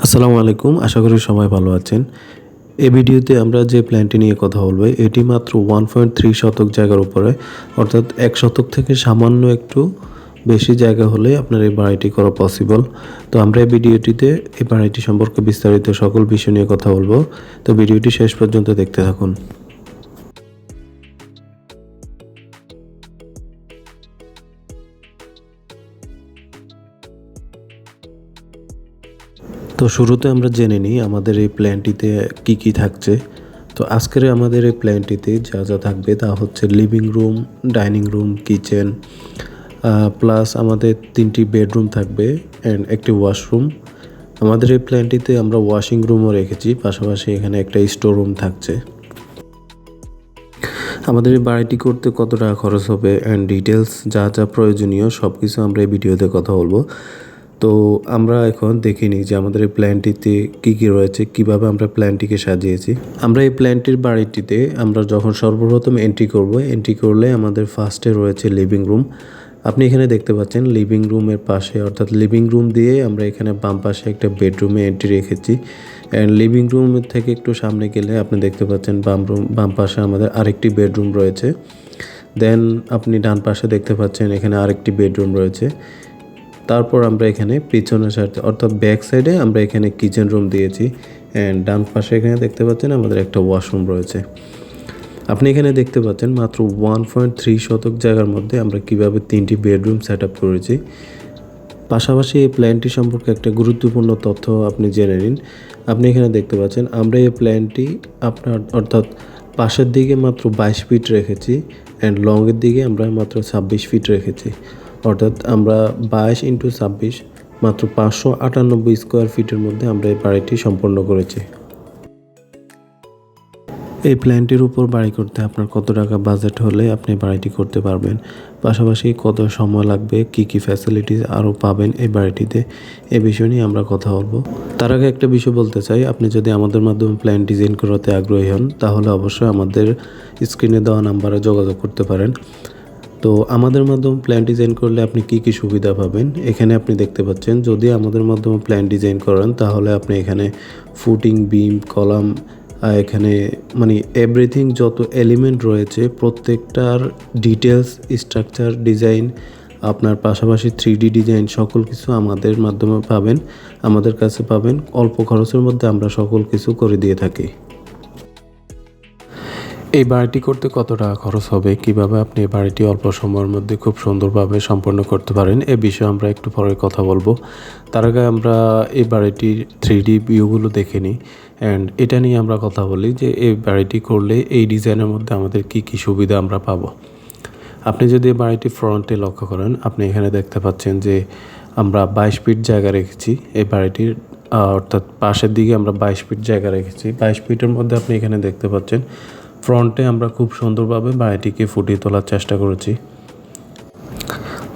আসসালামু আলাইকুম, আশা করি সবাই ভালো আছেন। এই ভিডিওতে আমরা যে প্ল্যানটি নিয়ে কথা বলব, এটি মাত্র ওয়ান পয়েন্ট থ্রি শতক জায়গার উপরে, অর্থাৎ এক শতক থেকে সামান্য একটু বেশি জায়গা হলে আপনার এই বাড়িটি করা পসিবল তো আমরা এই ভিডিওটিতে, এই বাড়িটি সম্পর্কে বিস্তারিত সকল বিষয় নিয়ে কথা বলব। তো ভিডিওটি শেষ পর্যন্ত দেখতে থাকুন। তো শুরুতে আমরা জেনে নিই আমাদের এই প্ল্যানটিতে কি কি থাকছে। তো আজকের আমাদের এই প্ল্যানটিতে যা যা থাকবে তা হচ্ছে living room dining room kitchen plus আমাদের তিনটি বেডরুম থাকবে অ্যান্ড একটি ওয়াশরুম আমাদের এই প্ল্যানটিতে আমরা ওয়াশিং রুমও রেখেছি, পাশাপাশি এখানে একটা স্টোর রুম থাকছে। আমাদের এই বাড়িটি করতে কত টাকা খরচ হবে অ্যান্ড ডিটেলস যা যা প্রয়োজনীয় সব কিছু আমরা এই ভিডিওতে কথা বলব। তো আমরা এখন দেখে নিই যে আমাদের এই প্ল্যানটিতে কী কী রয়েছে, কীভাবে আমরা প্ল্যানটিকে সাজিয়েছি। আমরা এই প্ল্যানটির বাড়িটিতে আমরা যখন সর্বপ্রথম এন্ট্রি করব এন্ট্রি করলে আমাদের ফার্স্টে রয়েছে লিভিং রুম আপনি এখানে দেখতে পাচ্ছেন লিভিং রুমের পাশে, অর্থাৎ লিভিং রুম দিয়ে আমরা এখানে বাম পাশে একটা বেডরুমে এন্ট্রি রেখেছি। অ্যান্ড লিভিং রুম থেকে একটু সামনে গেলে আপনি দেখতে পাচ্ছেন বাম রুম বাম পাশে আমাদের আরেকটি বেডরুম রয়েছে। দেন আপনি ডান পাশে দেখতে পাচ্ছেন এখানে আরেকটি বেডরুম রয়েছে। তারপর আমরা এখানে পিছনের সাইডে অর্থাৎ ব্যাক সাইডে আমরা এখানে কিচেন রুম দিয়েছি অ্যান্ড ডান পাশে এখানে দেখতে পাচ্ছেন আমাদের একটা ওয়াশরুম রয়েছে। আপনি এখানে দেখতে পাচ্ছেন মাত্র ওয়ান পয়েন্ট থ্রি শতক জায়গার মধ্যে আমরা কীভাবে তিনটি বেডরুম সেট আপ করেছি। পাশাপাশি এই প্ল্যানটি সম্পর্কে একটা গুরুত্বপূর্ণ তথ্য আপনি জেনে নিন। আপনি এখানে দেখতে পাচ্ছেন আমরা এই প্ল্যানটি আপনার, অর্থাৎ পাশের দিকে মাত্র বাইশ ফিট রেখেছি অ্যান্ড লংয়ের দিকে আমরা মাত্র ছাব্বিশ ফিট রেখেছি। অর্থাৎ আমরা বাইশ ইন্টু ছাব্বিশ মাত্র পাঁচশো আটানব্বই স্কোয়ার ফিটের মধ্যে আমরা এই বাড়িটি সম্পন্ন করেছি। এই প্ল্যানটির উপর বাড়ি করতে আপনার কত টাকা বাজেট হলে আপনি বাড়িটি করতে পারবেন। পাশাপাশি কত সময় লাগবে, কি কি ফ্যাসিলিটিস আরও পাবেন এই বাড়িটিতে, এ বিষয় নিয়ে আমরা কথা বলব। তার আগে একটা বিষয় বলতে চাই, আপনি যদি আমাদের মাধ্যমে প্ল্যান ডিজাইন করাতে আগ্রহী হন, তাহলে অবশ্যই আমাদের স্ক্রিনে দেওয়া নাম্বারে যোগাযোগ করতে পারেন। তো আমাদের মাধ্যমে প্ল্যান ডিজাইন করলে আপনি কি কি সুবিধা পাবেন? এখানে আপনি দেখতে পাচ্ছেন, যদি আমাদের মাধ্যমে প্ল্যান ডিজাইন করেন, তাহলে আপনি এখানে ফুটিং বিম কলাম এখানে মানে এভরিথিং যত এলিমেন্ট রয়েছে, প্রত্যেকটার ডিটেলস স্ট্রাকচার ডিজাইন আপনার পাশাপাশি থ্রি ডিজাইন সকল কিছু আমাদের মাধ্যমে পাবেন, আমাদের কাছে পাবেন। অল্প খরচের মধ্যে আমরা সকল কিছু করে দিয়ে থাকি। এই বাড়িটি করতে কত টাকা খরচ হবে? কীভাবে আপনি এই বাড়িটি অল্প সময়ের মধ্যে খুব সুন্দরভাবে সম্পন্ন করতে পারেন? এ বিষয়ে আমরা একটু পরে কথা বলব। তার আগে আমরা এই বাড়িটির থ্রি ডি ভিউগুলো দেখে নিই। অ্যান্ড এটা নিয়ে আমরা কথা বলি যে, এই বাড়িটি করলে এই ডিজাইনের মধ্যে আমাদের কি কি সুবিধা আমরা পাবো। আপনি যদি এই বাড়িটি ফ্রন্টে লক্ষ্য করেন, আপনি এখানে দেখতে পাচ্ছেন যে, আমরা বাইশ ফিট জায়গা রেখেছি। এই বাড়িটির অর্থাৎ পাশের দিকে আমরা বাইশ ফিট জায়গা রেখেছি। বাইশ ফিটের মধ্যে আপনি এখানে দেখতে পাচ্ছেন ফ্রন্টে আমরা খুব সুন্দরভাবে বাড়িটিকে ফুটিয়ে তোলার চেষ্টা করেছি।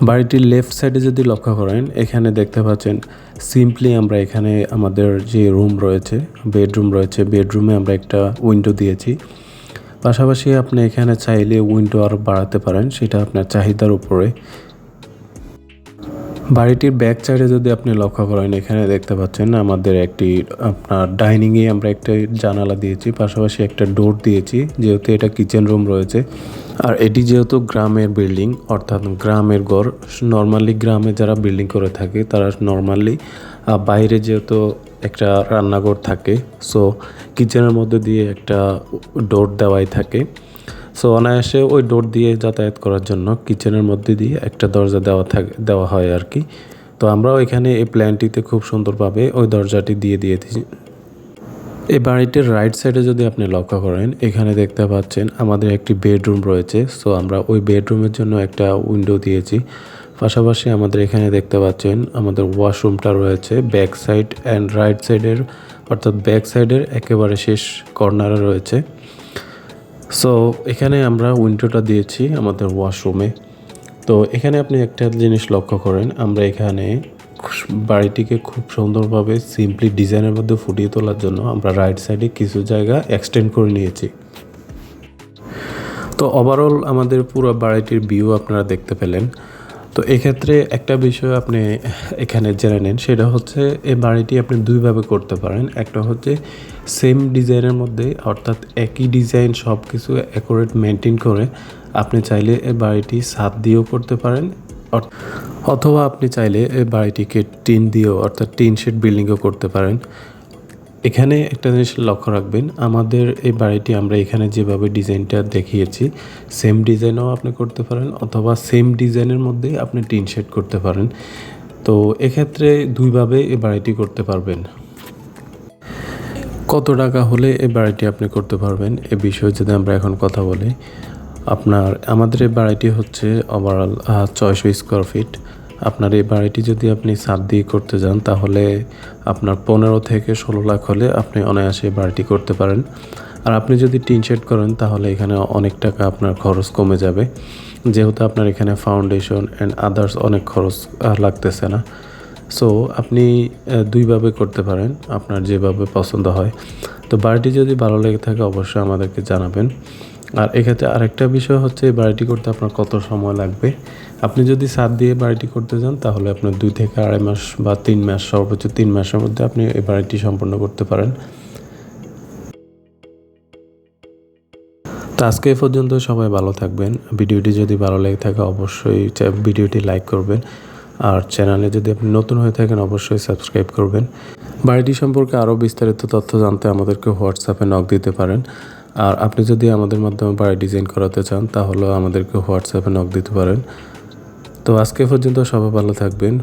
বাড়িটির লেফট সাইডে যদি লক্ষ্য করেন, এখানে দেখতে পাচ্ছেন সিম্পলি আমরা এখানে আমাদের যে রুম রয়েছে, বেডরুম রয়েছে, বেডরুমে আমরা একটা উইন্ডো দিয়েছি। পাশাপাশি আপনি এখানে চাইলে উইন্ডো আরও বাড়াতে পারেন, সেটা আপনার চাহিদার উপরে। বাড়িটির ব্যাক সাইডে যদি আপনি লক্ষ্য করেন, এখানে দেখতে পাচ্ছেন আমাদের একটি, আপনার ডাইনিংয়ে আমরা একটা জানালা দিয়েছি, পাশাপাশি একটা ডোর দিয়েছি, যেহেতু এটা কিচেন রুম রয়েছে। আর এটি যেহেতু গ্রামের বিল্ডিং অর্থাৎ গ্রামের ঘর নর্মালি গ্রামে যারা বিল্ডিং করে থাকে, তারা নর্মালি বাইরে যেহেতু একটা রান্নাঘর থাকে সো কিচেনের মধ্যে দিয়ে একটা ডোর দেওয়াই থাকে। সো অনায়াসে ওই ডোর দিয়ে যাতায়াত করার জন্য কিচেনের মধ্যে দিয়ে একটা দরজা দেওয়া থাকে দেওয়া হয় আর কি। তো আমরাও এখানে এই প্ল্যানটিতে খুব সুন্দরভাবে ওই দরজাটি দিয়ে দিয়েছি। এই বাড়িটির রাইট সাইডে যদি আপনি লক্ষ্য করেন, এখানে দেখতে পাচ্ছেন আমাদের একটি বেডরুম রয়েছে। সো আমরা ওই বেডরুমের জন্য একটা উইন্ডো দিয়েছি। পাশাপাশি আমাদের এখানে দেখতে পাচ্ছেন আমাদের ওয়াশরুমটা রয়েছে ব্যাক সাইড অ্যান্ড রাইট সাইডের অর্থাৎ ব্যাক সাইডের একেবারে শেষ কর্নারে রয়েছে। সো এখানে আমরা উইন্ডোটা দিয়েছি আমাদের ওয়াশরুমে তো, এখানে আপনি একটা জিনিস লক্ষ্য করেন, আমরা এখানে বাড়িটিকে খুব সুন্দরভাবে সিম্পলি ডিজাইনের মধ্যে ফুটিয়ে তোলার জন্য আমরা রাইট সাইডে কিছু জায়গা এক্সটেন্ড করে নিয়েছি। তো ওভারঅল আমাদের পুরো বাড়িটির ভিউ আপনারা দেখতে পেলেন। তো এক্ষেত্রে একটা বিষয় আপনি এখানে জেনে নেন, সেটা হচ্ছে এই বাড়িটি আপনি দুইভাবে করতে পারেন। একটা হচ্ছে সেম ডিজাইনের মধ্যে, অর্থাৎ একই ডিজাইন সব কিছু অ্যাকুরেট মেনটেন করে আপনি চাইলে এই বাড়িটি ছাদ দিয়েও করতে পারেন অথবা আপনি চাইলে এই বাড়িটিকে টিন দিয়েও, অর্থাৎ টিন শেড বিল্ডিংও করতে পারেন। এখানে একটা জিনিস লক্ষ্য রাখবেন, আমাদের এই বাড়িটি আমরা এখানে যেভাবে ডিজাইনটা দেখিয়েছি সেম ডিজাইনও আপনি করতে পারেন অথবা সেম ডিজাইনের মধ্যে আপনি টিন শেড করতে পারেন। তো এক্ষেত্রে দুইভাবে এই বাড়িটি করতে পারবেন। কত টাকা হলে এই বাড়িটি আপনি করতে পারবেন এ বিষয়ে যদি আমরা এখন কথা বলি, আপনার, আমাদের এই বাড়িটি হচ্ছে ওভারঅল ছয়শো স্কোয়ার ফিট আপনার এই বাড়িটি যদি আপনি ছাদ দিয়ে করতে যান, তাহলে আপনার পনেরো থেকে ষোলো লাখ হলে আপনি অনায়াসে বাড়িটি করতে পারেন। আর আপনি যদি টিন শেড করেন, তাহলে এখানে অনেক টাকা আপনার খরচ কমে যাবে। যেহেতু আপনার এখানে ফাউন্ডেশন অ্যান্ড আদার্স অনেক খরচ লাগতেছে না। সো আপনি দুইভাবে করতে পারেন, আপনার যেভাবে পছন্দ হয়। তো বাড়িটি যদি ভালো লেগে থাকে, অবশ্যই আমাদেরকে জানাবেন। আর এক্ষেত্রে আরেকটা বিষয় হচ্ছে বাড়িটি করতে আপনার কত সময় লাগবে? আপনি যদি সাত দিয়ে বাড়িটি করতে যান, তাহলে আপনার দুই থেকে আড়াই মাস বা তিন মাস, সর্বোচ্চ তিন মাসের মধ্যে আপনি এই বাড়িটি সম্পন্ন করতে পারেন। তো আজকে এই পর্যন্ত সবাই ভালো থাকবেন। ভিডিওটি যদি ভালো লেগে থাকে, অবশ্যই ভিডিওটি লাইক করবেন। আর চ্যানেলে যদি আপনি নতুন হয়ে থাকেন, অবশ্যই সাবস্ক্রাইব করবেন। বাড়িটি সম্পর্কে আরও বিস্তারিত তথ্য জানতে আমাদেরকে হোয়াটসঅ্যাপে নক দিতে পারেন। আর আপনি যদি আমাদের মাধ্যমে বাড়ি ডিজাইন করাতে চান, তাহলে আমাদেরকে হোয়াটসঅ্যাপে নক দিতে পারেন। তো আজকে পর্যন্ত সবাই ভালো থাকবেন।